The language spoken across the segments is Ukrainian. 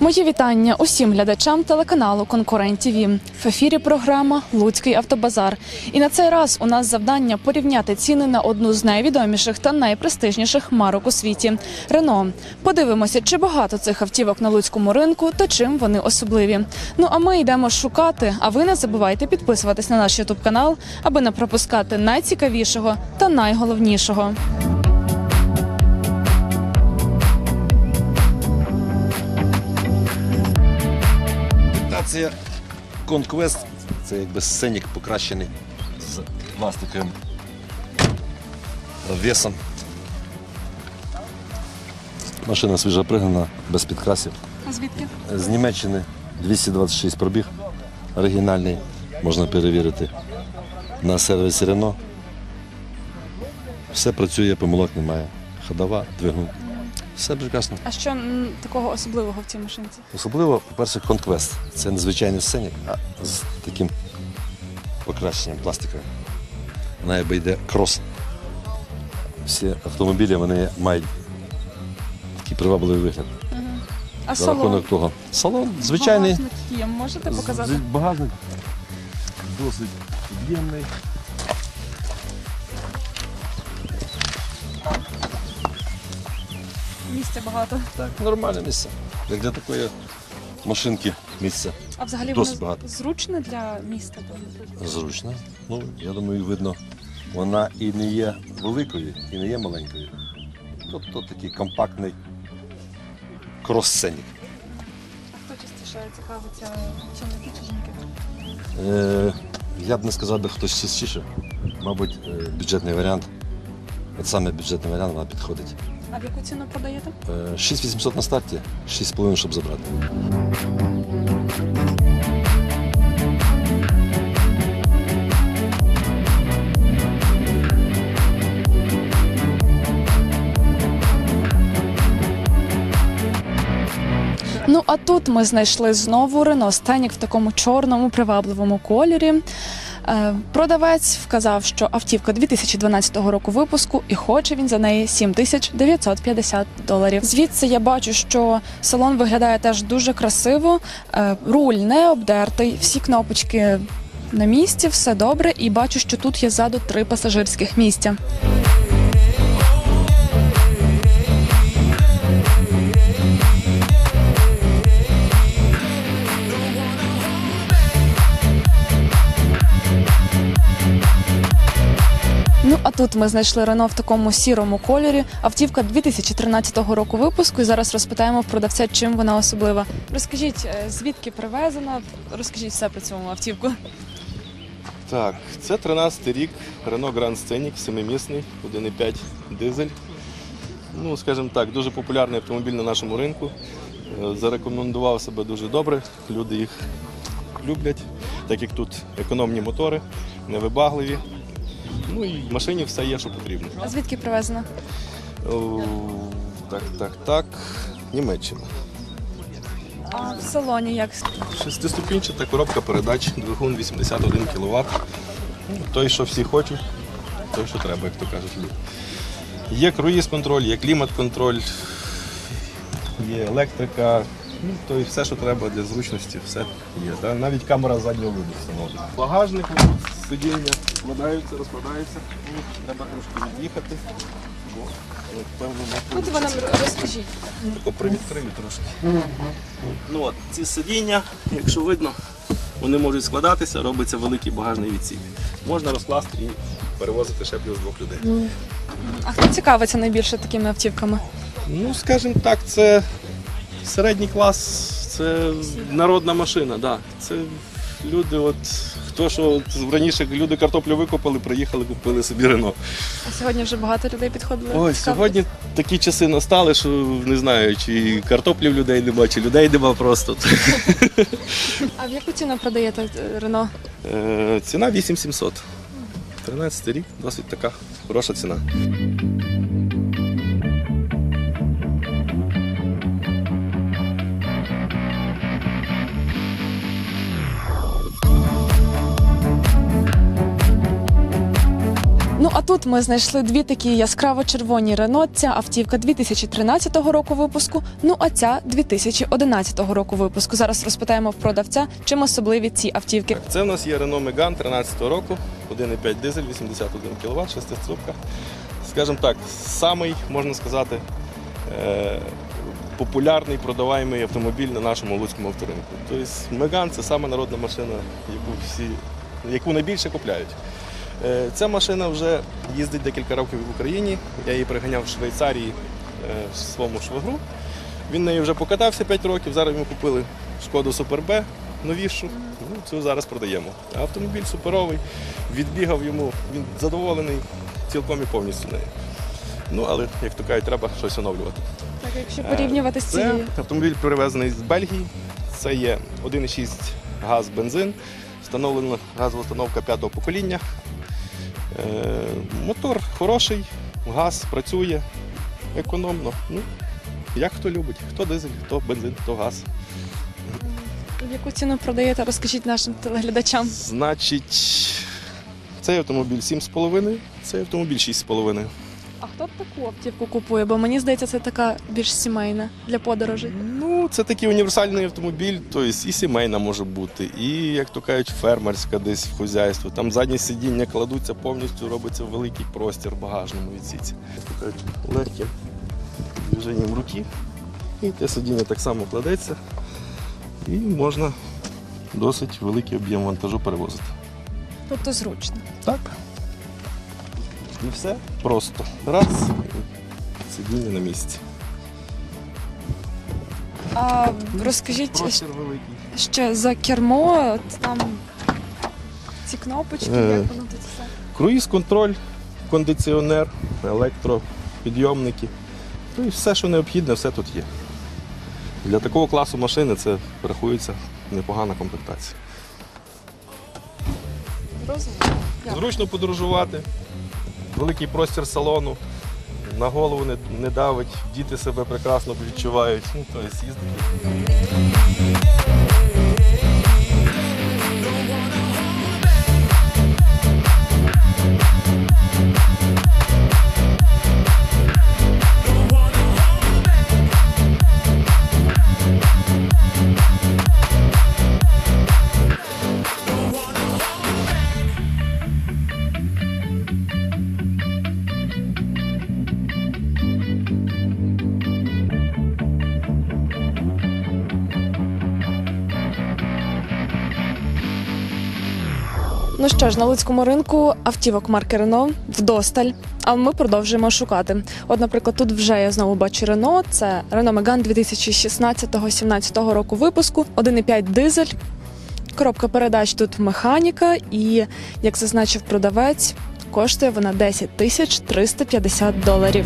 Мої вітання усім глядачам телеканалу Конкурент ТВ. В ефірі програма Луцький автобазар. І на цей раз у нас завдання порівняти ціни на одну з найвідоміших та найпрестижніших марок у світі Рено. Подивимося, чи багато цих автівок на луцькому ринку та чим вони особливі. Ну а ми йдемо шукати. А ви не забувайте підписуватись на наш ютуб канал, аби не пропускати найцікавішого та найголовнішого. Комплектація Conquest це якби сценік покращений з пластиковим весом. Машина свіжа пригнана, без підкрасів. А звідки? З Німеччини 226 пробіг. Оригінальний, можна перевірити. На сервісі Renault. Все працює, помилок немає. Ходова, двигун. Все прекрасно. А що м, такого особливого в цій машинці? Особливо, по-перше, Conquest. Це не звичайний сценік, а з таким покращенням пластиковим. Вона якби йде крос. Всі автомобілі вони мають такий привабливий вигляд. А За салон? рахунок того. Салон звичайний. Багажник є, можете показати? З- Багажник досить об'ємний. Місця багато. Так, нормальне місце. Як для такої машинки місце А взагалі Досить воно багато. зручне для міста? зручно. Ну, я думаю, видно, вона і не є великою, і не є маленькою. Тобто такий компактний крос-сценік. Хто частіше цікавиться чоловіки чи жінки? Е, я б не сказав би хтось частіше. Мабуть, е, бюджетний варіант. От саме бюджетний варіант вона підходить. А в яку ціну продаєте? Е, 6800 на старті, 6,5, щоб забрати. Ну а тут ми знайшли знову Рено Стенік в такому чорному привабливому кольорі. Е, Продавець вказав, що автівка 2012 року випуску і хоче він за неї 7950 доларів. Звідси я бачу, що салон виглядає теж дуже красиво. Е, Руль не обдертий, всі кнопочки на місці, все добре. І бачу, що тут є ззаду три пасажирських місця. А тут ми знайшли Рено в такому сірому кольорі. Автівка 2013 року випуску. І зараз розпитаємо в продавця, чим вона особлива. Розкажіть, е, звідки привезена? Розкажіть все про цю автівку. Так, це 13 рік, Renault Grand Scenic, семимісний, 1,5 дизель. Ну, скажімо так, дуже популярний автомобіль на нашому ринку. Е, Зарекомендував себе дуже добре. Люди їх люблять, так як тут економні мотори, невибагливі. Ну і в машині все є, що потрібно. А звідки привезена? О, так, так, так. Німеччина. А в салоні як Шестиступінчата коробка передач, двигун 81 кВт. Той, що всі хочуть, той, що треба, як то кажуть люди. Є круїз-контроль, є клімат-контроль, є електрика, ну, то і все, що треба для зручності, все є. Та навіть камера заднього виду встановлена. Багажник, сидіння складаються, розкладаються. Ну, Треба трошки від'їхати. Бо, е, певно, на тут ви нам розкажіть. Тако привідкрию трошки. Ну от, ці сидіння, якщо видно, вони можуть складатися, робиться великий багажний відсік. Можна розкласти і перевозити ще плюс двох людей. А хто цікавиться найбільше такими автівками? Ну, скажімо так, це середній клас, це народна машина, да. Це люди, от хто що от, раніше люди картоплю викопали, приїхали, купили собі Рено. А сьогодні вже багато людей підходили. Ой, сьогодні такі часи настали, що не знаю, чи картоплі в людей нема, чи людей нема просто. А в яку ціну продаєте е, Рено? Е, Ціна 8700. 13 рік, досить така хороша ціна. Тут ми знайшли дві такі яскраво червоні Рено. Ця автівка 2013 року випуску. Ну а ця 2011 року випуску. Зараз розпитаємо в продавця, чим особливі ці автівки. Це в нас є Renault Megane 13 року, 1,5 дизель, 81 кВт, шестиступка. Скажімо так, самий, можна сказати, е, популярний продаваємий автомобіль на нашому луцькому авторинку. Тобто Megane – це сама народна машина, яку всі, яку найбільше купляють. Е, Ця машина вже їздить декілька років в Україні. Я її приганяв в Швейцарії е, своєму швагру. Він нею вже покатався 5 років. Зараз ми купили шкоду Супер Б новішу. Ну, цю зараз продаємо. Автомобіль суперовий, відбігав йому, він задоволений цілком і повністю нею. Ну, але, як то кажуть, треба щось оновлювати. Так, якщо порівнювати з Це цією. автомобіль привезений з Бельгії. Це є 1,6 газ бензин, встановлена газова установка п'ятого покоління. Е, мотор хороший, газ працює економно. Ну, як хто любить, хто дизель, хто бензин, хто газ. В яку ціну продаєте? Розкажіть нашим телеглядачам. Значить, цей автомобіль 7,5, цей автомобіль 6,5. А хто таку автівку купує? Бо мені здається, це така більш сімейна для подорожей. Ну, це такий універсальний автомобіль, тобто і сімейна може бути, і, як то кажуть, фермерська десь в хозяйство. Там задні сидіння кладуться повністю, робиться великий простір в багажному відсіці. Легким движенням руки. І те сидіння так само кладеться. І можна досить великий об'єм вантажу перевозити. Тобто зручно. Так. І все просто. Раз, сидіння на місці. А розкажіть Простір великий. ще за кермо, от там ці кнопочки, Е. як воно тут все. Круїз-контроль, кондиціонер, електропідйомники. Ну і все, що необхідне, все тут є. Для такого класу машини це рахується непогана комплектація. Розумію. Дякую. Зручно подорожувати, великий простір салону, на голову не, не давить, діти себе прекрасно відчувають. Ну, то їздити. Ну що ж, на луцькому ринку автівок марки Рено вдосталь. А ми продовжуємо шукати. От, наприклад, тут вже я знову бачу Рено. Це Рено Меган 2016-17 року випуску, 1,5 дизель. Коробка передач тут механіка, і як зазначив продавець, коштує вона 10 тисяч 350 доларів.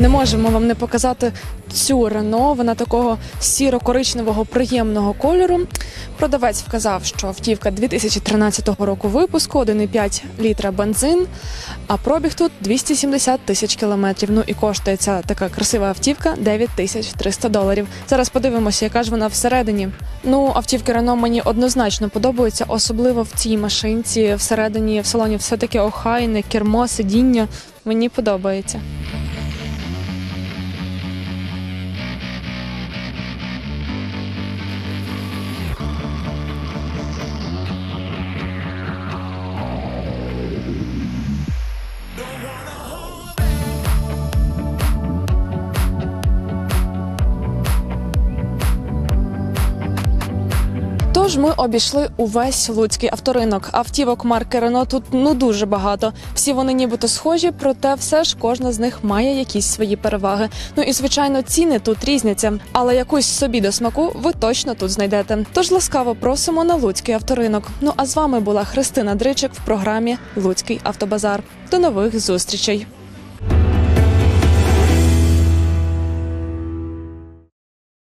Не можемо вам не показати цю Рено. Вона такого сіро-коричневого приємного кольору. Продавець вказав, що автівка 2013 року випуску, 1,5 літра бензин, а пробіг тут 270 тисяч кілометрів. Ну і коштує ця така красива автівка 9 тисяч 300 доларів. Зараз подивимося, яка ж вона всередині. Ну, автівки Рено мені однозначно подобаються, особливо в цій машинці. Всередині в салоні все таке охайне, кермо, сидіння. Мені подобається. Тож ми обійшли увесь луцький авторинок. Автівок марки Рено тут ну дуже багато. Всі вони нібито схожі, проте все ж кожна з них має якісь свої переваги. Ну і звичайно, ціни тут різняться, але якусь собі до смаку ви точно тут знайдете. Тож ласкаво просимо на луцький авторинок. Ну а з вами була Христина Дричик в програмі Луцький автобазар. До нових зустрічей.